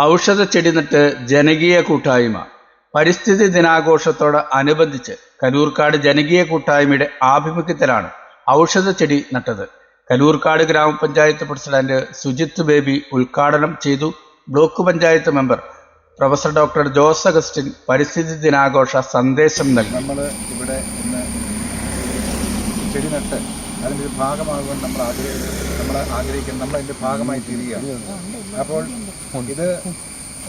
ഔഷധ ചെടി നട്ട് ജനകീയ കൂട്ടായ്മ. പരിസ്ഥിതി ദിനാഘോഷത്തോട് അനുബന്ധിച്ച് കലൂർക്കാട് ജനകീയ കൂട്ടായ്മയുടെ ആഭിമുഖ്യത്തിലാണ് ഔഷധ ചെടി നട്ടത്. കലൂർക്കാട് ഗ്രാമപഞ്ചായത്ത് പ്രസിഡന്റ് സുജിത്ത് ബേബി ഉദ്ഘാടനം ചെയ്തു. Block panchayat member professor doctor Jose Augustine പരിസ്ഥിതി ദിനാഘോഷ സന്ദേശം നൽകി. നമ്മൾ ഇവിടെ ഇന്ന് ചെടി നട്ട് അതിന്റെ ഭാഗമാകുവാൻ നമ്മൾ ആഗ്രഹിക്കുന്നത് നമ്മൾ ആഗ്രഹിക്കുന്നത് നമ്മൾ അതിന്റെ ഭാഗമായി തീരുകയാണ്. അപ്പോൾ ഇത്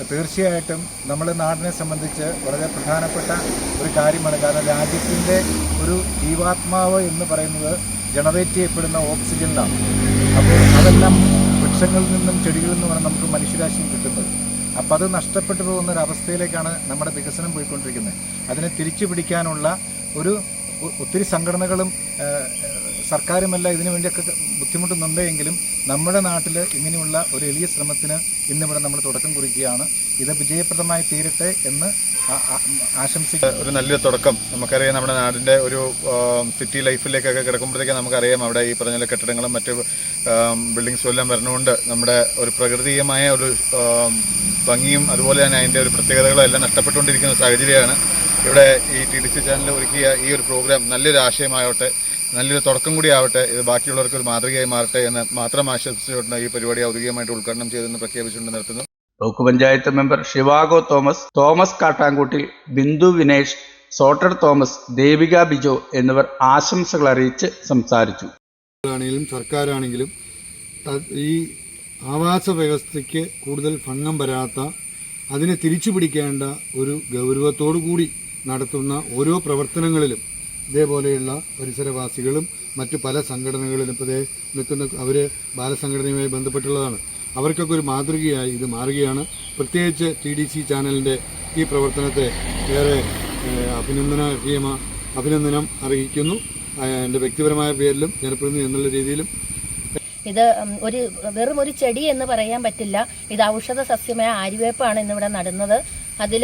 തീർച്ചയായിട്ടും നമ്മുടെ നാടിനെ സംബന്ധിച്ച് വളരെ പ്രധാനപ്പെട്ട ഒരു കാര്യമാണ്. കാരണം രാജ്യത്തിന്റെ ഒരു ജീവാത്മാവ് എന്ന് പറയുന്നത് ജനറേറ്റ് ചെയ്യപ്പെടുന്ന ഓക്സിജനിലാണ്. അപ്പോൾ അതെല്ലാം വൃക്ഷങ്ങളിൽ നിന്നും ചെടികളിൽ നിന്നുമാണ് നമുക്ക് മനുഷ്യരാശിയും കിട്ടുന്നത്. അപ്പോൾ അത് നഷ്ടപ്പെട്ടു പോകുന്ന ഒരു അവസ്ഥയിലേക്കാണ് നമ്മുടെ വികസനം പോയിക്കൊണ്ടിരിക്കുന്നത്. അതിനെ തിരിച്ചു പിടിക്കാനുള്ള ഒരു ഒത്തിരി സംഘടനകളും സർക്കാരുമല്ല ഇതിനു വേണ്ടിയൊക്കെ ബുദ്ധിമുട്ടുന്നുണ്ടെങ്കിലും നമ്മുടെ നാട്ടിൽ ഇങ്ങനെയുള്ള ഒരു എളിയ ശ്രമത്തിന് ഇന്നിവിടെ നമ്മൾ തുടക്കം കുറിക്കുകയാണ്. ഇത് വിജയപ്രദമായി തീരട്ടെ എന്ന് ആ- ആ- ആശംസിക്കുന്നു. ഒരു നല്ലൊരു തുടക്കം. നമുക്കറിയാം നമ്മുടെ നാടിന്റെ ഒരു സിറ്റി ലൈഫിലേക്കൊക്കെ കിടക്കുമ്പോഴത്തേക്ക് നമുക്കറിയാം അവിടെ ഈ പറഞ്ഞ കെട്ടിടങ്ങളും മറ്റ് ബിൽഡിങ്സും എല്ലാം വരുന്നതുകൊണ്ട് നമ്മുടെ ഒരു പ്രകൃതിയമായ ഒരു ഭംഗിയും അതുപോലെ തന്നെ അതിന്റെ ഒരു പ്രത്യേകതകളും എല്ലാം നഷ്ടപ്പെട്ടുകൊണ്ടിരിക്കുന്ന സാഹചര്യമാണ്. ഇവിടെ ഈ ടി ഡി സി ചാനൽ ഒരുക്കിയ ഈ ഒരു പ്രോഗ്രാം നല്ലൊരു ആശയമാവട്ടെ നല്ലൊരു തുടക്കം കൂടി ആവട്ടെ ഇത് ബാക്കിയുള്ളവർക്ക് ഒരു മാതൃകയായി മാറട്ടെ എന്ന് മാത്രം ആശംസിച്ചുകൊണ്ട് ഈ പരിപാടി ഔദ്യോഗികമായിട്ട് ഉദ്ഘാടനം ചെയ്തെന്ന് പ്രഖ്യാപിച്ചുകൊണ്ട് നിർത്തുന്നു. ബ്ലോക്ക് പഞ്ചായത്ത് മെമ്പർ ശിവാഗോ തോമസ് തോമസ് കാട്ടാൻകുട്ടി ബിന്ദു വിനേഷ് സോട്ടർ തോമസ് ദേവിക ബിജോ എന്നിവർ ആശംസകൾ അറിയിച്ച് സംസാരിച്ചു. ആണെങ്കിലും സർക്കാരാണെങ്കിലും ഈ ആവാസ വ്യവസ്ഥയ്ക്ക് കൂടുതൽ ഭംഗം വരാത്ത അതിനെ തിരിച്ചു പിടിക്കേണ്ട ഒരു ഗൗരവത്തോടു കൂടി നടത്തുന്ന ഓരോ പ്രവർത്തനങ്ങളിലും ഇതേപോലെയുള്ള പരിസരവാസികളും മറ്റു പല സംഘടനകളിലും ഇപ്പോൾ നിൽക്കുന്ന അവർ ബാലസംഘടനയുമായി ബന്ധപ്പെട്ടുള്ളതാണ്. അവർക്കൊക്കെ ഒരു മാതൃകയായി ഇത് മാറുകയാണ്. പ്രത്യേകിച്ച് ടി ഡി സി ചാനലിന്റെ ഈ പ്രവർത്തനത്തെ ഏറെ അഭിനന്ദന അഭിനന്ദനം അറിയിക്കുന്നു. എന്റെ വ്യക്തിപരമായ പേരിലും ജനപ്രതിനിധി എന്നുള്ള രീതിയിലും. ഇത് ഒരു വെറും ഒരു ചെടി എന്ന് പറയാൻ പറ്റില്ല. ഇത് ഔഷധ സസ്യമായ ആര്യവേപ്പാണ് ഇന്നിവിടെ നടുന്നത്. അതിൽ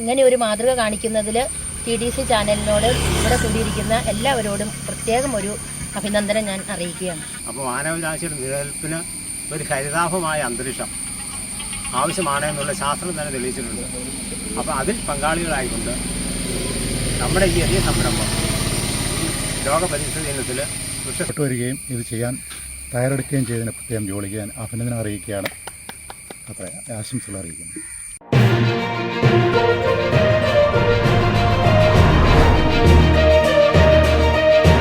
ഇങ്ങനെ ഒരു മാതൃക കാണിക്കുന്നതിൽ ടി ഡി സി ചാനലിനോട് ഇവിടെ കൂടിയിരിക്കുന്ന എല്ലാവരോടും പ്രത്യേകം ഒരു അഭിനന്ദനം ഞാൻ അറിയിക്കുകയാണ്. അപ്പോൾ മാനവരാശിയുടെ നിലനിൽപ്പിന് ഒരു ഹരിതാഭമായ അന്തരീക്ഷം ആവശ്യമാണ് എന്നുള്ള ശാസ്ത്രം തന്നെ തെളിയിച്ചിട്ടുണ്ട്. അപ്പോൾ അതിൽ പങ്കാളികളായിക്കൊണ്ട് നമ്മുടെ ഈ വലിയ സംരംഭം ലോക പരിസ്ഥിതി ദിനത്തിൽ വൃക്ഷ വരികയും ഇത് ചെയ്യാൻ തയ്യാറെടുക്കുകയും ചെയ്തതിന് പ്രത്യേകം ജോലിക്ക് ഞാൻ അഭിനന്ദനം അറിയിക്കുകയാണ്. അത്ര. ആശംസകൾ അറിയിക്കുന്നു.